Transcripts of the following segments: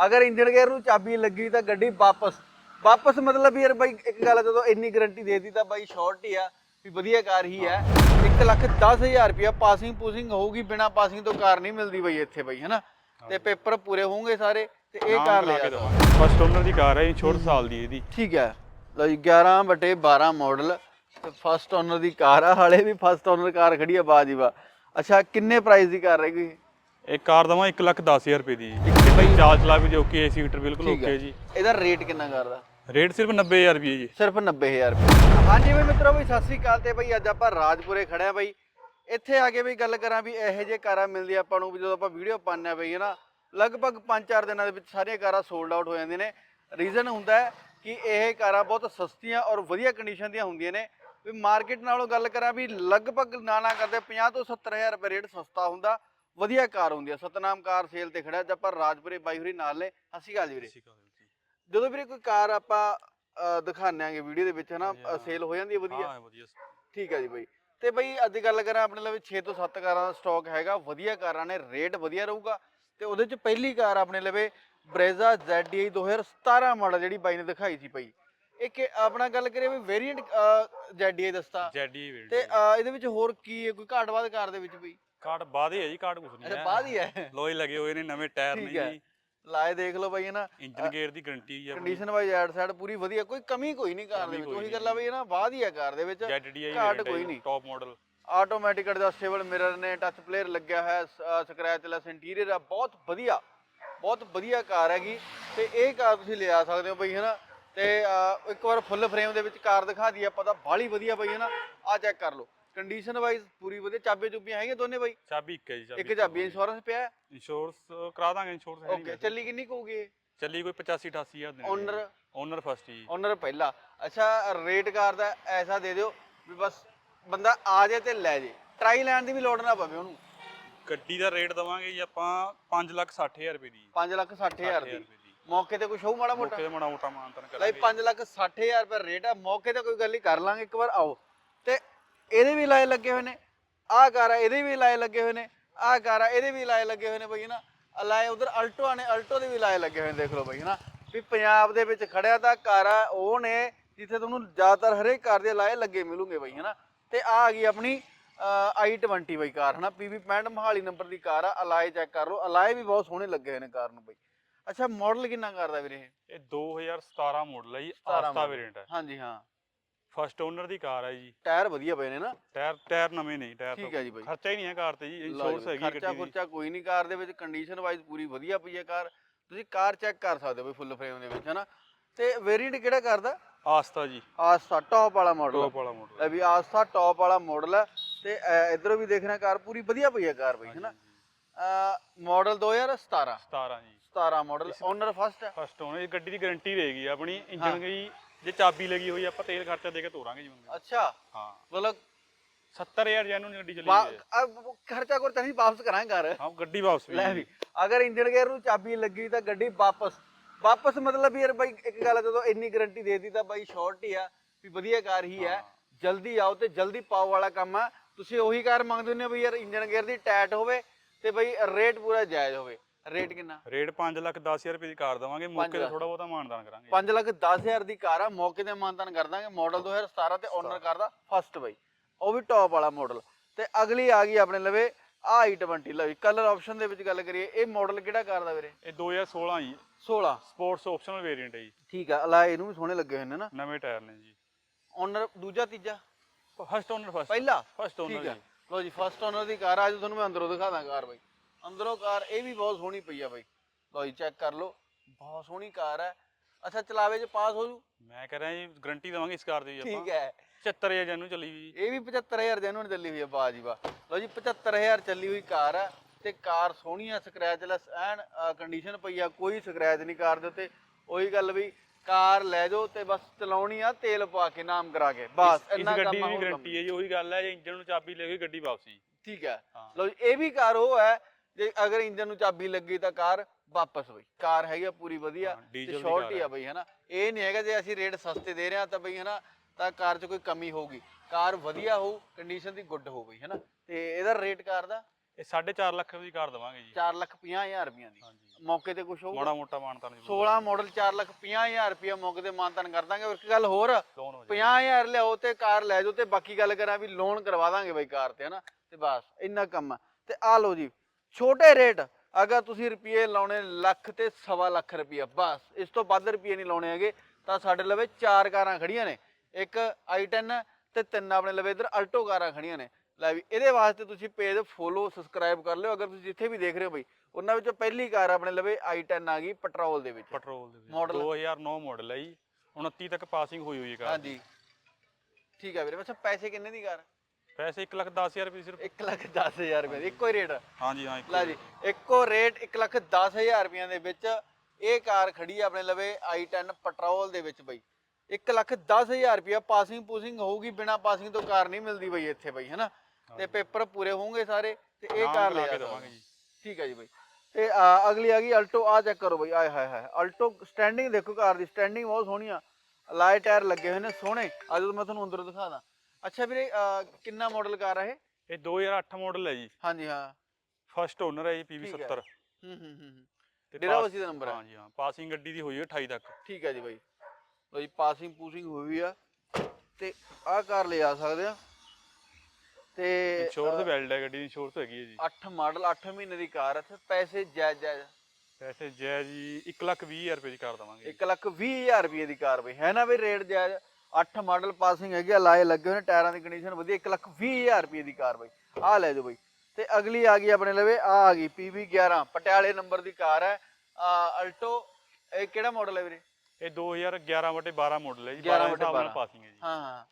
ਅਗਰ engine gear ਨੂੰ ਚਾਬੀ ਲੱਗੀ ਤਾਂ ਗੱਡੀ ਵਾਪਸ। ਵਾਪਸ ਮਤਲਬ ਯਾਰ ਬਾਈ ਇੱਕ ਗੱਲ ਆ, ਜਦੋਂ ਇੰਨੀ ਗਾਰੰਟੀ ਦੇਤੀ ਤਾਂ ਬਾਈ ਸ਼ਾਰਟ ਹੀ ਆ ਵੀ ਵਧੀਆ ਕਾਰ ਹੀ ਹੈ 1 ਲੱਖ 10000 ਰੁਪਇਆ ਪਾਸਿੰਗ ਪੂਸਿੰਗ ਹੋਊਗੀ ਬਿਨਾ ਪਾਸਿੰਗ ਤੋਂ ਕਾਰ ਨਹੀਂ ਮਿਲਦੀ ਬਾਈ ਇੱਥੇ ਬਾਈ ਹੈਨਾ? ਤੇ ਪੇਪਰ ਪੂਰੇ ਹੋਣਗੇ ਸਾਰੇ ਤੇ ਇਹ ਕਾਰ ਲੈ ਜਾ ਫਸਟ ਓਨਰ ਦੀ ਕਾਰ ਹੈ ਛੋਟ ਸਾਲ ਦੀ ਇਹਦੀ। ਠੀਕ ਹੈ ਲਓ ਜੀ 11 ਬਟੇ 12 ਮਾਡਲ ਤੇ ਫਸਟ ਓਨਰ ਦੀ ਕਾਰ ਆ ਹਾਲੇ ਵੀ ਫਸਟ ਓਨਰ ਕਾਰ ਖੜੀ ਆ ਬਾਜੀਵਾ। ਅੱਛਾ ਕਿੰਨੇ ਪ੍ਰਾਈਸ ਦੀ ਕਾਰ ਰਹੇਗੀ ਇਹ ਕਾਰ ਦਵਾਂ 1 ਲੱਖ 10000 ਰੁਪਏ ਦੀ ਜੀ। ਇਹ ਚਾਲ ਚਲਾ ਵੀ ਜੋ ਕਿ ਏਸੀ ਹੀਟਰ ਬਿਲਕੁਲ ਓਕੇ ਜੀ। ਇਹਦਾ ਰੇਟ ਕਿੰਨਾ ਕਰਦਾ? ਰੇਟ ਸਿਰਫ 90000 ਰੁਪਏ ਜੀ। ਸਿਰਫ 90000 ਰੁਪਏ ਹਾਂਜੀ ਬਈ ਮਿੱਤਰੋ ਬਈ ਸਤਿ ਸ੍ਰੀ ਅਕਾਲ ਤੇ ਬਈ ਅੱਜ ਆਪਾਂ ਰਾਜਪੁਰੇ ਖੜੇ ਆ ਬਈ। ਇੱਥੇ ਆ ਕੇ ਬਈ ਗੱਲ ਕਰਾਂ ਵੀ ਇਹੋ ਜਿਹੇ ਕਾਰਾਂ ਮਿਲਦੀਆਂ ਆਪਾਂ ਨੂੰ ਵੀ ਜਦੋਂ ਆਪਾਂ ਵੀਡੀਓ ਪਾਉਂਦੇ ਆ ਬਈ ਹਨਾ। ਲਗਭਗ 5-4 ਦਿਨਾਂ ਦੇ ਵਿੱਚ ਸਾਰੀਆਂ ਕਾਰਾਂ ਸੋਲਡ ਆਊਟ ਹੋ ਜਾਂਦੀਆਂ ਨੇ। ਰੀਜ਼ਨ ਹੁੰਦਾ ਹੈ ਕਿ ਇਹ ਕਾਰਾਂ ਬਹੁਤ ਸਸਤੀਆਂ ਔਰ ਵਧੀਆ ਕੰਡੀਸ਼ਨ ਦੀਆਂ ਹੁੰਦੀਆਂ ਨੇ। ਵੀ ਮਾਰਕੀਟ ਨਾਲੋਂ ਗੱਲ ਕਰਾਂ ਵੀ ਲਗਭਗ ਨਾ ਨਾ ਕਰਦੇ 50 ਤੋਂ 70000 ਰੁਪਏ ਰੇਟ ਸਸਤਾ ਹੁੰਦਾ। ਵਧੀਆ ਕਾਰ ਹੁੰਦੀ ਆ ਸਤਨਾਮ ਕਾਰ ਸੇਲ ਤੇ ਖੜਾ ਆਪਾਂ ਰਾਜਪੁਰੇ ਬਾਈ ਹੋਰੀ ਨਾਲ ਨੇ ਅਸੀਂ ਗੱਲ ਵੀਰੇ। ਜਦੋਂ ਵੀਰੇ ਕੋਈ ਕਾਰ ਆਪਾਂ ਆਂਗੇ ਵੀਡੀਓ ਦੇ ਵਿੱਚ ਹਨਾ। ਸੇਲ ਹੋ। ਜਾਂਦੀ ਹੈ ਵਧੀਆ। ਹਾਂ ਵਧੀਆ ਠੀਕ ਹੈ ਜੀ ਬਾਈ। ਤੇ ਬਈ ਅੱਜ ਗੱਲ ਕਰਾਂ ਆਪਣੇ ਲਈ 6 ਤੋਂ 7 ਕਾਰਾਂ ਦਾ ਸਟਾਕ ਹੈਗਾ ਵਧੀਆ ਕਾਰਾਂ ਨੇ ਰੇਟ ਵਧੀਆ ਰਹੂਗਾ। ਤੇ ਉਹਦੇ ਚ ਪਹਿਲੀ ਕਾਰ ਆਪਣੇ ਲਵੇ ਬ੍ਰੇਜ਼ਾ ZDI 2017 ਮਾਡਲ ਜਿਹੜੀ ਬਾਈ ਨੇ ਦਿਖਾਈ ਸੀ ਭਾਈ ਇਹ ਕਿ ਆਪਣਾ ਗੱਲ ਕਰੀਏ ਵੀ ਵੇਰੀਐਂਟ ZDI ਦੱਸਤਾ। ਵੇਟ ਤੇ ਇਹਦੇ ਵਿੱਚ ਹੋਰ ਕੀ ਹੈ ਕੋਈ ਘਾਟ ਬਾਦ ਕਾਰ ਦੇ ਵਿੱਚ ਬਈ? ਕਾਰਡ ਬਾਅਦ ਹੀ ਹੈ ਜੀ ਕਾਰਡ ਕੁਛ ਨਹੀਂ ਅੱਛਾ ਬਾਅਦ ਹੀ ਹੈ। ਲੋਏ ਲੱਗੇ ਹੋਏ ਨੇ ਨਵੇਂ ਟਾਇਰ ਠੀਕ ਨੇ ਹੈ। ਜੀ ਲਾਏ ਦੇਖ ਲਓ ਬਾਈ ਨਾ। ਇੰਜਨ ਗੇਅਰ ਦੀ ਗਾਰੰਟੀ ਹੈ ਕੰਡੀਸ਼ਨ ਵਾਈਜ਼ ਐਡ ਸਾਈਡ ਪੂਰੀ ਵਧੀਆ ਕੋਈ ਕਮੀ ਕੋਈ ਨਹੀਂ ਕਾਰ ਦੇ ਵਿੱਚ। ਉਹੀ ਗੱਲ ਆ ਬਈ ਨਾ ਬਾਅਦ ਹੀ ਆ ਕਾਰ ਦੇ ਵਿੱਚ। ਘਾਟ ਕੋਈ ਨਹੀਂ। Top model automatic adjustable mirror ਨੇ ਟੱਚ ਪਲੇਅਰ ਲੱਗਿਆ ਹੈ ਸਕ੍ਰੈਚ ਲੈਸ ਇੰਟੀਰੀਅਰ ਆ ਬਹੁਤ ਵਧੀਆ ਬਹੁਤ ਵਧੀਆ ਕਾਰ ਹੈਗੀ। ਤੇ ਇਹ ਕਾਰ ਤੁਸੀਂ ਲਿਆ ਸਕਦੇ ਹੋ ਬਈ ਹਨਾ ਤੇ ਅਹ, ਇੱਕ ਵਾਰ ਫੁੱਲ ਫਰੇਮ ਦੇ ਵਿੱਚ ਕਾਰ ਦਿਖਾ ਦਈਏ ਆਪਾਂ ਤਾਂ ਬਾਹਲੀ ਵਧੀਆ ਬਈ ਹਨਾ ਆ ਚੈੱਕ ਕਰ ਲਓ। ਕੰਡੀਸ਼ਨ ਵਾਈਜ਼ ਪੂਰੀ ਵਧੀਆ ਚਾਬੀਆਂ ਚੁੱਬੀਆਂ ਹੈਗੀਆਂ ਦੋਨੇ ਬਈ? ਚਾਬੀ ਇੱਕ ਹੈ ਜੀ ਇੱਕ ਚਾਬੀ ਇੰਸ਼ੋਰੈਂਸ ਪਿਆ ਹੈ? ਇੰਸ਼ੋਰੈਂਸ ਕਰਾ ਦਾਂਗੇ ਇੰਸ਼ੋਰੈਂਸ ਹੈ ਓਕੇ ਚੱਲੀ ਕਿੰਨੀ ਕਹੂਗੀ ਇਹ? ਚੱਲੀ ਕੋਈ 85 88000 ਦੇ ਓਨਰ ਓਨਰ ਫਸਟ ਜੀ। ਓਨਰ ਪਹਿਲਾ। ਅੱਛਾ ਰੇਟ ਕਾਰ ਦਾ ਐਸਾ ਦੇ ਦਿਓ ਵੀ ਬਸ ਬੰਦਾ ਆ ਜਾਏ ਤੇ ਲੈ ਜੇ ਟਰਾਈ ਲੈਣ ਦੀ ਵੀ ਲੋੜ ਨਾ ਪਵੇ ਉਹਨੂੰ। ਗੱਡੀ ਦਾ ਰੇਟ ਦਵਾਂਗੇ ਜੀ ਆਪਾਂ 5 ਲੱਖ 60000 ਰੁਪਏ ਦੀ। 5 ਲੱਖ 60000 ਦੀ। ਰੁਪਏ ਦੀ। ਮੌਕੇ ਤੇ ਕੁਛ ਹੋਊ ਮਾੜਾ ਮੋਟਾ? ਮੌਕੇ ਤੇ ਮਾੜਾ ਮੋਟਾ ਮਾਨਤਨ ਕਰਾਂਗੇ। 5 ਲੱਖ 60000 ਰੁਪਏ ਰੇਟ ਆ। ਮੌਕੇ ਤੇ ਕੋਈ ਗੱਲ ਨਹੀਂ ਕਰ ਲਾਂਗੇ ਇੱਕ ਵਾਰ ਆਓ। ਤੇ ਇਹਦੇ ਵੀ ਲਾਏ ਲੱਗੇ ਹੋਏ ਨੇ ਆਹ ਕਾਰ ਆ ਇਹਦੇ ਵੀ ਲਾਏ ਲੱਗੇ ਹੋਏ ਨੇ ਆਹ ਕਾਰ ਆ ਇਹਦੇ ਵੀ ਲਾਏ ਲੱਗੇ ਹੋਏ ਨੇ ਬਈ ਨਾ ਲਾਏ ਉਧਰ ਅਲਟੋ ਨੇ ਅਲਟੋ ਦੇ ਵੀ ਲਾਏ ਲੱਗੇ ਹੋਏ ਨੇ ਦੇਖ ਲਓ ਬਈ ਨਾ ਵੀ ਪੰਜਾਬ ਦੇ ਵਿੱਚ ਖੜਿਆ ਤਾਂ ਕਾਰਾਂ ਉਹ ਨੇ ਜਿੱਥੇ ਤੁਹਾਨੂੰ ਜ਼ਿਆਦਾਤਰ ਹਰੇਕ ਕਾਰ ਦੇ ਲਾਏ ਲੱਗੇ ਮਿਲੂਗੇ ਬਈ ਹਨਾ। ਤੇ ਆ ਆ ਗਈ ਆਪਣੀ i20 ਬਈ ਕਾਰ ਹਨਾ। 65 ਮਹਾਲੀ ਨੰਬਰ ਦੀ ਕਾਰ ਆ ਅਲਾਏ ਚੈੱਕ ਕਰ ਲਓ। ਅਲਾਏ ਵੀ ਬਹੁਤ ਸੋਹਣੇ ਲੱਗੇ ਹੋਏ ਨੇ ਕਾਰ ਨੂੰ ਬਈ। ਅੱਛਾ ਮਾਡਲ ਕਿੰਨਾ ਕਰਦਾ ਵੀਰੇ ਇਹ? ਇਹ 2017 ਮਾਡਲ ਹੈ ਜੀ 17 ਆਸਤਾ। ਵੇਰੀਐਂਟ ਹੈ ਹਾਂਜੀ ਹਾਂ। ਫਸਟ ਓਨਰ ਦੀ ਕਾਰ ਹੈ ਜੀ। ਟਾਇਰ ਵਧੀਆ ਪਏ ਨੇ ਨਾ। ਟਾਇਰ ਟਾਇਰ ਨਵੇਂ ਨਹੀਂ ਟਾਇਰ ਠੀਕ ਹੈ ਜੀ ਬਾਈ। ਖਰਚਾ ਹੀ ਨਹੀਂ ਹੈ ਕਾਰ ਤੇ ਜੀ ਇੰਸ਼ੋਰੈਂਸ ਹੈਗੀ ਖਰਚਾ ਗੱਡੀ ਦੀ। ਖੁਰਚਾ ਕੋਈ ਨਹੀਂ ਕਾਰ ਦੇ ਵਿੱਚ ਕੰਡੀਸ਼ਨ ਵਾਈਜ਼ ਪੂਰੀ ਵਧੀਆ ਪਈ ਹੈ ਕਾਰ। ਤੁਸੀਂ ਕਾਰ ਚੈੱਕ ਕਰ ਸਕਦੇ ਹੋ ਬਈ ਫੁੱਲ ਫਰੇਮ ਦੇ ਵਿੱਚ ਹਨਾ? ਤੇ ਵੇਰੀਐਂਟ ਕਿਹੜਾ ਕਰਦਾ ਆਸਤਾ ਜੀ। ਆਸਤਾ ਟੌਪ ਵਾਲਾ ਮਾਡਲ ਟੌਪ ਵਾਲਾ ਮਾਡਲ ਲੈ ਵੀ ਆਸਤਾ ਟੌਪ ਵਾਲਾ ਮਾਡਲ ਹੈ ਤੇ ਇੱਧਰੋਂ ਵੀ ਦੇਖਣਾ ਕਾਰ ਪੂਰੀ ਵਧੀਆ ਪਈ ਹੈ ਕਾਰ ਬਈ ਹਨਾ? ਮਾਡਲ 2017 17 ਜੀ। 17 ਮਾਡਲ ਓਨਰ ਫਸਟ ਹੈ ਫਸਟ ਓਨਰ ਇਹ ਗੱਡੀ ਦੀ ਗਾਰੰਟੀ ਰਹੇਗੀ ਆਪਣੀ ਇੰਜਨ ਗਈ ਜੇ ਚਾਬੀ ਲੱਗੀ ਹੋਈ ਆਪਾਂ ਤੇਲ ਖਰਚਾ ਦੇ ਕੇ ਤੋਰਾਂਗੇ ਜੀ ਬੰਦੇ ਅੱਛਾ। ਹਾਂ। ਮਤਲਬ 70000 ਜੈਨੂਨ ਗੱਡੀ ਚੱਲੀ ਵਾ- ਹੋਈ ਹੈ ਅਹ, ਖਰਚਾ ਖੁਰਚਾ ਨਹੀਂ ਵਾਪਸ ਕਰਾਂਗੇ ਕਾਰ ਹਾਂ ਗੱਡੀ ਵਾਪਸ ਵੀ ਲੈ ਵੀ ਅਗਰ ਇੰਜਨ ਗੇਅਰ ਨੂੰ ਚਾਬੀ ਲੱਗੀ ਤਾਂ ਗੱਡੀ ਵਾਪਸ। ਵਾਪਸ ਮਤਲਬ ਯਾਰ ਬਾਈ ਇੱਕ ਗੱਲ ਆ, ਜਦੋਂ ਇੰਨੀ ਗਾਰੰਟੀ ਦੇਤੀ ਤਾਂ ਬਾਈ ਸ਼ਾਰਟ ਹੀ ਆ ਵੀ ਵਧੀਆ ਕਾਰ ਹੀ ਹੈ। ਜਲਦੀ ਆਓ ਤੇ ਜਲਦੀ ਪਾਓ ਵਾਲਾ ਕੰਮ ਆ। ਤੁਸੀਂ ਉਹੀ ਕਾਰ ਮੰਗਦੇ ਹੁੰਦੇ ਹੋ ਵੀ ਯਾਰ ਇੰਜਨ ਗੇਅਰ ਦੀ ਟਾਈਟ ਹੋਵੇ ਤੇ ਬਈ ਰੇਟ ਪੂਰਾ ਜਾਇਜ਼ ਹੋਵੇ। ਰੇਟ ਕਿੰਨਾ? ਰੇਟ 5 ਲੱਖ 10000 ਰੁਪਏ ਦੀ ਕਾਰ ਦਵਾਂਗੇ ਮੌਕੇ ਤੇ। ਥੋੜਾ ਬਹੁਤਾ ਮਾਨਦਾਨ ਕਰਾਂਗੇ। 5 ਲੱਖ 10000 ਦੀ ਕਾਰ ਆ ਮੌਕੇ ਤੇ ਮਾਨਤਾਨ ਕਰ ਦਾਂਗੇ। ਮਾਡਲ 2017 ਤੇ ਓਨਰ ਕਰਦਾ ਫਸਟ ਬਾਈ। ਉਹ ਵੀ ਟੌਪ ਵਾਲਾ ਮਾਡਲ ਤੇ ਅਗਲੀ ਆ ਗਈ ਆਪਣੇ ਲਵੇ ਆ i20 ਲਓ ਕਲਰ ਆਪਸ਼ਨ ਦੇ ਵਿੱਚ ਗੱਲ ਕਰੀਏ ਇਹ ਮਾਡਲ ਕਿਹੜਾ ਕਰਦਾ ਵੀਰੇ? ਇਹ 2016 ਜੀ। 16 ਸਪੋਰਟਸ ਆਪਸ਼ਨਲ ਵੇਰੀਐਂਟ ਹੈ ਜੀ। ਠੀਕ ਆ ਅਲਾ ਇਹਨੂੰ ਵੀ ਸੋਹਣੇ ਲੱਗੇ ਹੋਏ ਨੇ ਨਾ। ਨਵੇਂ ਟਾਇਰ ਨੇ ਜੀ। ਓਨਰ ਦੂਜਾ ਤੀਜਾ? ਫਸਟ ਓਨਰ ਫਸਟ ਪਹਿਲਾ? ਫਸਟ ਓਨਰ ਜੀ। ਲੋ ਜੀ ਫਸਟ ਓਨਰ ਦੀ ਕਾਰ ਆ ਅੱਜ ਤੁਹਾਨੂੰ ਮੈਂ ਅੰਦਰੋਂ ਦਿਖਾਦਾ ਕਾਰ ਬਾਈ। ਅੰਦਰੋਂ ਕਾਰ ਇਹ ਵੀ ਬਹੁਤ ਸੋਹਣੀ ਪਈ ਆ ਬਾਈ। ਲੋ ਜੀ ਚੈੱਕ ਕਰ ਲਓ। ਬਹੁਤ ਸੋਹਣੀ ਕਾਰ ਹੈ। ਅੱਛਾ ਚਲਾਵੇ ਚ ਪਾਸ ਹੋ ਜੂ? ਮੈਂ ਕਹਿ ਰਿਹਾ ਜੀ ਗਾਰੰਟੀ ਦਵਾਂਗੇ ਇਸ ਕਾਰ ਦੀ ਜੀ ਠੀਕ ਆਪਾਂ ਹੈ 75000 ਜੈਨੂਨ ਚੱਲੀ ਹੋਈ ਜੀ। ਇਹ ਵੀ 75000 ਜੈਨੂਨ ਚੱਲੀ ਹੋਈ ਆ ਬਾਜੀ ਜੀ ਵਾਹ। ਲੋ ਜੀ 75000 ਚੱਲੀ ਹੋਈ ਕਾਰ ਹੈ ਤੇ ਕਾਰ ਸੋਹਣੀ ਆ ਸਕ੍ਰੈਚਲੈਸ ਐਨ ਕੰਡੀਸ਼ਨ ਪਈ ਆ ਕੋਈ ਸਕ੍ਰੈਚ ਨਹੀਂ ਕਾਰ ਦੇ ਉੱਤੇ। ਉਹੀ ਗੱਲ ਵੀ ਕਾਰ ਲੈ ਜਾਓ ਤੇ ਬਸ ਚਲਾਉਣੀ ਆ ਤੇਲ ਪਾ ਕੇ ਨਾਮ ਕਰਾ ਕੇ ਬਸ ਇਸ ਇੰਨਾ ਗੱਡੀ ਕੰਮ ਆ ਦੀ ਗਾਰੰਟੀ ਹੈ ਜੀ ਉਹੀ ਗੱਲ ਹੈ ਜੇ ਇੰਜਨ ਨੂੰ ਚਾਬੀ ਲੈ ਗਈ ਗੱਡੀ ਵਾਪਸੀ। ਠੀਕ ਹੈ ਹਾਂ। ਲਓ ਜੀ ਇਹ ਵੀ ਕਾਰ ਉਹ ਹੈ ਜੇ ਅਗਰ ਇੰਜਨ ਨੂੰ ਚਾਬੀ ਲੱਗੀ ਤਾਂ ਕਾਰ ਵਾਪਸ ਬਈ। ਕਾਰ ਹੈਗੀ ਆ ਪੂਰੀ ਵਧੀਆ ਹਾਂ, ਡੀਜ਼ਲ ਤੇ ਦੀ ਸ਼ਾਰਟ ਕਾਰ ਹੀ ਹੈ। ਆ ਬਈ ਹਨਾ। ਇਹ ਨਹੀਂ ਹੈਗਾ ਜੇ ਅਸੀਂ ਰੇਟ ਸਸਤੇ ਦੇ ਰਹੇ ਹਾਂ ਤਾਂ ਬਈ ਹਨਾ ਤਾਂ ਕਾਰ 'ਚ ਕੋਈ ਕਮੀ ਹੋਊਗੀ। ਕਾਰ ਵਧੀਆ ਹੋਊ ਕੰਡੀਸ਼ਨ ਦੀ ਗੁੱਡ ਹੋਊ ਬਈ ਹਨਾ। ਤੇ ਇਹਦਾ ਰੇਟ ਕਾਰ ਦਾ? ਇਹ 4.5 ਲੱਖ ਦੀ ਕਾਰ ਦਵਾਂਗੇ ਜੀ। 4 ਲੱਖ 50 ਹਜ਼ਾਰ ਰੁਪਈਆਂ ਦੀ। ਹਾਂਜੀ। ਮੌਕੇ ਤੇ ਕੁਝ ਹੋਊਗਾ? ਮਾੜਾ ਮੋਟਾ ਮਾਨਤਾ ਨਹੀਂ 16 ਮਾਡਲ 4 ਲੱਖ 50000 ਰੁਪਏ ਮੌਕੇ ਤੇ ਮਾਨਤਨ ਕਰ ਦਾਂਗੇ। ਔਰ ਇੱਕ ਗੱਲ ਹੋਰ ਲੋਨ ਹੋ ਜਾਏ 50000 ਲਿਆਓ ਤੇ ਕਾਰ ਲੈ ਜਾਓ ਤੇ ਬਾਕੀ ਗੱਲ ਕਰਾਂ ਵੀ ਲੋਨ ਕਰਵਾ ਦਾਂਗੇ ਬਈ ਕਾਰ ਤੇ ਹਨਾ। ਤੇ ਬਸ ਇੰਨਾ ਕੰਮ ਆ। ਤੇ ਆ ਲਓ ਜੀ ਛੋਟੇ ਰੇਟ ਅਗਰ ਤੁਸੀਂ ਰੁਪਏ ਲਾਉਣੇ ਲੱਖ ਤੇ ਸਵਾ ਲੱਖ ਰੁਪਏ ਬਸ ਇਸ ਤੋਂ ਵੱਧ ਰੁਪਏ ਨਹੀਂ ਲਾਉਣੇ ਹੈਗੇ ਤਾਂ ਸਾਡੇ ਲਵੇ ਚਾਰ ਕਾਰਾਂ ਖੜੀਆਂ ਨੇ ਇੱਕ i10 ਤੇ ਤਿੰਨ ਆਪਣੇ ਲਵੇ ਇਧਰ ਅਲਟੋ ਕਾਰਾਂ ਖੜੀਆਂ ਨੇ ਲੈ ਵੀ ਇਹਦੇ ਵਾਸਤੇ ਤੁਸੀਂ ਪੇਜ ਫੋਲੋ ਸਬਸਕ੍ਰਾਈਬ ਕਰ ਲਿਓ ਅਗਰ ਤੁਸੀਂ ਜਿੱਥੇ ਵੀ ਦੇਖ ਰਹੇ ਹੋ ਬਈ ਉਹਨਾਂ ਵਿੱਚੋਂ ਪਹਿਲੀ ਕਾਰ ਆਪਣੇ ਲਵੇ i10 ਆ ਗਈ ਪੈਟਰੋਲ ਦੇ ਵਿੱਚ ਪੈਟਰੋਲ ਦੇ ਵਿੱਚ। Model? 2009 ਮਾਡਲ ਹੈ ਜੀ 29 ਤੱਕ ਪਾਸਿੰਗ ਹੋਈ ਹੋਈ ਹੈ ਕਾਰ ਹਾਂਜੀ। ਠੀਕ ਹੈ ਵੀਰੇ ਅੱਛਾ ਪੈਸੇ ਕਿੰਨੇ ਦੀ ਕਾਰ ਪੈਸੇ 1 ਲੱਖ 10000 ਰੁਪਏ ਸਿਰਫ। 1 ਲੱਖ 10000 ਰੁਪਏ ਇੱਕੋ ਹੀ ਰੇਟ। ਹਾਂਜੀ ਹਾਂ ਲੈ ਜੀ ਇੱਕੋ ਰੇਟ 1 ਲੱਖ 10000 ਰੁਪਈਆਂ ਦੇ ਵਿੱਚ ਇਹ ਕਾਰ ਖੜੀ ਆ ਆਪਣੇ ਲਵੇ i10 ਪੈਟਰੋਲ ਦੇ ਵਿੱਚ ਬਈ। 1 ਲੱਖ 10000 ਰੁਪਇਆ ਪਾਸਿੰਗ ਪੂਸਿੰਗ ਹੋਊਗੀ ਬਿਨਾ ਪਾਸਿੰਗ ਤੋਂ ਕਾਰ ਨਹੀਂ ਮਿਲਦੀ ਬਈ ਇੱਥੇ ਬਈ ਹੈਨਾ? ਤੇ ਪੇਪਰ ਪੂਰੇ ਹੋਣਗੇ ਸਾਰੇ ਤੇ ਇਹ ਕਾਰ ਲੈ ਕੇ ਦੇਵਾਂਗੇ ਜੀ। ਠੀਕ ਹੈ ਜੀ ਬਈ। ਤੇ ਅਗਲੀ ਆ ਗਈ ਅਲਟੋ ਆ ਚੈੱਕ ਕਰੋ ਬਈ ਆਏ ਹਾਏ ਹਾਏ ਅਲਟੋ ਸਟੈਂਡਿੰਗ ਦੇਖੋ ਕਾਰ ਦੀ ਸਟੈਂਡਿੰਗ ਬਹੁਤ ਸੋਹਣੀ ਆ। ਲਾਏ ਟਾਇਰ ਲੱਗੇ ਹੋਏ ਨੇ ਸੋਹਣੇ। ਅੱਜ ਮੈਂ ਤੁਹਾਨੂੰ ਅੰਦਰੋਂ ਦਿਖਾਦਾ ਅੱਛਾ ਵੀਰੇ ਆ, ਕਿੰਨਾ ਮਾਡਲ ਕਾਰ ਆ ਇਹ? ਇਹ 2008 ਮਾਡਲ ਹੈ ਜੀ। ਹਾਂਜੀ ਹਾਂ। ਫਸਟ ਓਨਰ ਹੈ ਜੀ ਠੀਕ ਹੈ। PV70 ਹੂੰ ਹੂੰ ਹੂੰ ਹੂੰ। ਤੇ ਡੇਰਾ ਪਾਸ- ਵਸੀ ਦਾ ਨੰਬਰ ਹੈ। ਹਾਂਜੀ ਹਾਂ। ਪਾਸਿੰਗ ਗੱਡੀ ਦੀ ਹੋਈ ਹੈ 28 ਤੱਕ। ਠੀਕ ਹੈ ਜੀ ਬਾਈ। ਲੋ ਜੀ ਪਾਸਿੰਗ ਪੂਸਿੰਗ ਹੋਈ ਆ। ਤੇ ਆਹ ਕਾਰ ਲੈ ਆ ਸਕਦੇ ਆ। ਤੇ ਇੰਸ਼ੋਰੈਂਸ ਵੈਲਡ ਹੈ ਗੱਡੀ ਦੀ ਇੰਸ਼ੋਰੈਂਸ ਹੈਗੀ ਹੈ ਜੀ। 8 ਮਾਡਲ 8 ਮਹੀਨੇ ਦੀ ਕਾਰ ਹੈ ਤੇ ਪੈਸੇ ਜਾਇਜ਼ ਜਾਇਜ਼ ਪੈਸੇ ਜੈ ਜੀ 1 ਲੱਖ 20000 ਰੁਪਏ ਦੀ ਕਰ ਦਵਾਂਗੇ 1 ਲੱਖ 20 ਹਜ਼ਾਰ ਰੁਪਏ ਦੀ ਕਾਰ ਬਈ। ਹੈ ਨਾ ਬਈ ਰੇਟ ਜਾਇਜ਼ 8 ਮਾਡਲ ਪਾਸਿੰਗ ਹੈਗੀ ਆ ਲਾਏ ਲੱਗੇ ਹੋਏ ਨੇ ਟਾਇਰਾਂ ਦੀ ਕੰਡੀਸ਼ਨ ਵਧੀਆ 1 ਲੱਖ 20 ਹਜ਼ਾਰ ਰੁਪਏ ਦੀ ਕਾਰ ਬਈ। ਆਹ ਲੈ ਜਾਓ ਬਈ। ਤੇ ਅਗਲੀ ਆ ਗਈ ਆਪਣੇ ਲਵੇ ਆ ਆ ਗਈ PV 11 ਪਟਿਆਲੇ ਨੰਬਰ ਦੀ ਕਾਰ ਹੈ ਅਲਟੋ ਇਹ ਕਿਹੜਾ ਮਾਡਲ ਹੈ ਵੀਰੇ? ਇਹ 2011 ਵਟੇ 12 ਮਾਡਲ ਹੈ ਜੀ 11 12 ਵਟੇ ਹਿਸਾਬ ਨਾਲ 12 ਪਾਸਿੰਗ ਹੈ ਜੀ। ਹਾਂ ਹਾਂ।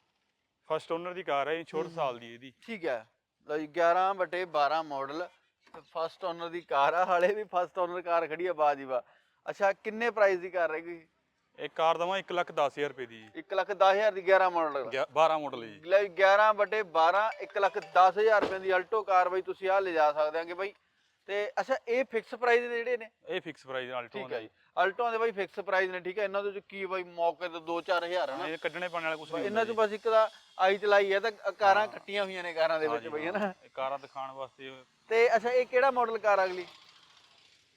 ਫਸਟ ਓਨਰ ਦੀ ਕਾਰ ਹੈ ਇੰਸ਼ੋਰੈਂਸ ਸਾਲ ਦੀ ਇਹਦੀ। ਠੀਕ ਹੈ। ਲਓ ਜੀ 11 ਬਟੇ 12 ਮਾਡਲ ਫਸਟ ਓਨਰ ਦੀ ਕਾਰ ਆ ਹਾਲੇ ਵੀ ਫਸਟ ਓਨਰ ਕਾਰ ਖੜੀ ਆ ਬਾਜੀ ਵਾ ਅੱਛਾ ਕਿੰਨੇ ਪ੍ਰਾਈਸ ਦੀ ਕਾਰ ਰਹੇਗੀ? ਇਹ ਕਾਰ ਦਵਾਂ 1 ਲੱਖ 10000 ਰੁਪਏ ਦੀ ਜੀ। 1 ਲੱਖ 10000 ਦੀ 11 ਮਾਡਲ 12 ਮਾਡਲ ਜੀ। ਲੈ ਜੀ 11 ਬਟੇ 12 1 ਲੱਖ 10000 ਰੁਪਏ ਦੀ ਅਲਟੋ ਕਾਰ ਬਈ ਤੁਸੀਂ ਆ ਲੈ ਜਾ ਸਕਦੇ ਆਂਗੇ ਬਈ। ਤੇ ਅੱਛਾ ਇਹ ਫਿਕਸ ਪ੍ਰਾਈਸ ਦੇ ਜਿਹੜੇ ਨੇ? ਇਹ ਫਿਕਸ ਪ੍ਰਾਈਸ ਆਲਟੋ ਠੀਕ ਹੈ ਜੀ। ਅਲਟੋਆਂ ਦੇ ਬਈ ਫਿਕਸ ਪ੍ਰਾਈਸ ਨੇ ਠੀਕ ਹੈ। ਇਹਨਾਂ ਦੇ ਚ ਕੀ ਬਈ ਮੌਕੇ ਤੇ 2-4000 ਹੈ ਨਾ। ਇਹ ਕੱਢਣੇ ਪਾਣੇ ਵਾਲਾ ਕੁਝ ਨਹੀਂ ਇਹਨਾਂ ਚ ਬਸ ਇੱਕ ਦਾ ਆਈ ਚਲਾਈ ਹੈ ਤਾਂ ਕਾਰਾਂ ਕੱਟੀਆਂ ਹੋਈਆਂ ਨੇ ਕਾਰਾਂ ਦੇ ਵਿੱਚ ਬਈ ਹੈ ਨਾ। ਇਹ ਕਾਰਾਂ ਦਿਖਾਉਣ ਵਾਸਤੇ ਤੇ ਅੱਛਾ ਇਹ ਕਿਹੜਾ ਮਾਡਲ ਕਾਰ ਆ ਅਗਲੀ?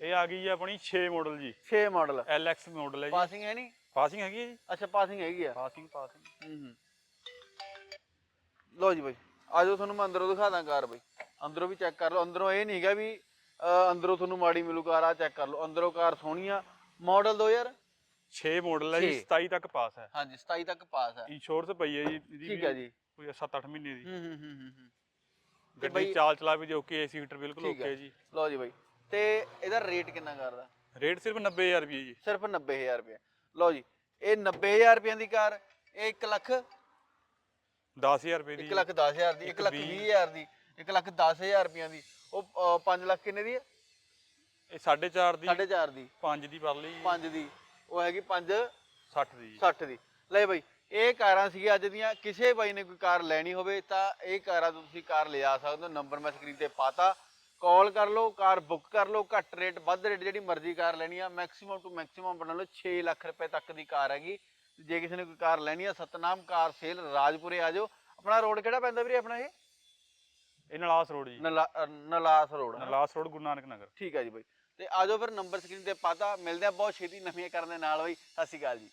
ਇਹ ਆ ਗਈ ਜੀ ਆਪਣੀ 6 ਮਾਡਲ ਜੀ। 6 ਮਾਡਲ LX ਮਾਡਲ ਹੈ ਜੀ। ਪਾਸਿੰਗ ਹੈ ਨਹੀਂ? ਪਾਸਿੰਗ ਹੈਗੀ ਹੈ ਜੀ? ਅੱਛਾ ਪਾਸਿੰਗ ਹੈਗੀ ਆ। ਪਾਸਿੰਗ ਪਾਸਿੰਗ ਹੂੰ ਹੂੰ। ਲੋ ਜੀ ਬਾਈ ਆਜੋ ਤੁਹਾਨੂੰ ਮੈਂ ਅੰਦਰੋਂ ਦਿਖਾ ਦਾਂ ਕਾਰ ਬਾਈ। ਅੰਦਰੋਂ ਵੀ ਚੈੱਕ ਕਰ ਲਓ। ਅੰਦਰੋਂ ਇਹ ਨਹੀਂ ਹੈਗਾ ਵੀ ਅੰਦਰੋਂ ਤੁਹਾਨੂੰ ਮਾੜੀ ਮਿਲੂ ਕਾਰ ਆ ਚੈੱਕ ਕਰ ਲਓ। ਅੰਦਰੋਂ ਕਾਰ ਸੋਹਣੀ ਆ। ਮਾਡਲ 2000 6 ਮਾਡਲ ਹੈ ਜੀ ਛੇ। 27 ਤੱਕ ਪਾਸ ਹੈ। ਹਾਂਜੀ 27 ਤੱਕ ਪਾਸ ਹੈ। ਇੰਸ਼ੋਰੈਂਸ ਪਈ ਹੈ ਜੀ ਠੀਕ ਹੈ ਜੀ। ਕੋਈ 7-8 ਮਹੀਨੇ ਦੀ। ਹੂੰ ਹੂੰ ਹੂੰ ਹੂੰ ਗੱਡੀ ਚਾਲ ਚਲਾ ਵੀ ਜੋ ਕਿ ਏਸੀ ਹੀਟਰ ਬਿਲਕੁਲ। ਓਕੇ ਜੀ। ਲਓ ਜੀ ਬਾਈ। ਤੇ ਇਹਦਾ ਰੇਟ ਕਿੰਨਾ ਕਰਦਾ ਰੇਟ ਸਿਰਫ 90000 ਰੁਪਏ ਜੀ। ਸਿਰਫ 90000 ਰੁਪਏ। ਲਓ ਜੀ ਇਹ 90000 ਰੁਪਏ ਦੀ ਕਾਰ ਇਹ 1 ਲੱਖ 10000 ਰੁਪਏ ਦੀ 1 ਲੱਖ 10000 ਦੀ 1 ਲੱਖ 20000 ਦੀ 1 ਲੱਖ 10000 ਰੁਪਏ ਦੀ। ਉਹ 5 ਲੱਖ ਕਿੰਨੇ ਦੀ ਹੈ ਇਹ 4.5 ਦੀ। 4.5 ਦੀ। 5 ਦੀ ਪਰ ਲਈ 5 ਦੀ। ਉਹ ਹੈਗੀ 5 60 ਦੀ 60 ਦੀ। ਲੈ ਬਈ ਇਹ ਕਾਰਾਂ ਸੀ ਅੱਜ ਦੀਆਂ। ਕਿਸੇ ਬਾਈ ਨੇ ਕੋਈ ਕਾਰ ਲੈਣੀ ਹੋਵੇ ਤਾਂ ਇਹ ਕਾਰਾਂ ਤੋਂ ਤੁਸੀਂ ਕਾਰ ਲਿਆ ਸਕਦੇ ਹੋ। ਨੰਬਰ ਮੈਂ ਸਕਰੀਨ ਤੇ ਪਾਤਾ। ਕਾਲ ਕਰ ਲਓ ਕਾਰ ਬੁੱਕ ਕਰ ਲਓ ਘੱਟ ਰੇਟ ਵੱਧ ਰੇਟ ਜਿਹੜੀ ਮਰਜ਼ੀ ਕਾਰ ਲੈਣੀ ਆ ਮੈਕਸਿਮਮ ਟੂ ਮੈਕਸਿਮਮ ਬਣਾ ਲਓ 6 ਲੱਖ ਰੁਪਏ ਤੱਕ ਦੀ ਕਾਰ ਹੈਗੀ। ਜੇ ਕਿਸੇ ਨੇ ਕੋਈ ਕਾਰ ਲੈਣੀ ਆ ਸਤਨਾਮ ਕਾਰ ਸੇਲ ਰਾਜਪੁਰੇ ਆ ਜਾਓ। ਆਪਣਾ ਰੋਡ ਕਿਹੜਾ ਪੈਂਦਾ ਵੀਰੇ ਆਪਣਾ ਇਹ? ਇਹ ਨਲਾਸ ਰੋਡ ਜੀ। ਨਲਾਸ ਰੋਡ। ਨਲਾਸ ਰੋਡ ਗੁਰੂ ਨਾਨਕ ਨਗਰ। ਠੀਕ ਹੈ ਜੀ ਬਾਈ। ਤੇ ਆ ਜਾਓ ਫਿਰ ਨੰਬਰ ਸਕਰੀਨ ਤੇ ਪਾਤਾ। ਮਿਲਦੇ ਆ ਬਹੁਤ ਛੇਤੀ ਨਵੀਆਂ ਕਰਨ ਦੇ ਨਾਲ ਬਈ। ਸਤਿ ਸ਼੍ਰੀ ਅਕਾਲ ਜੀ।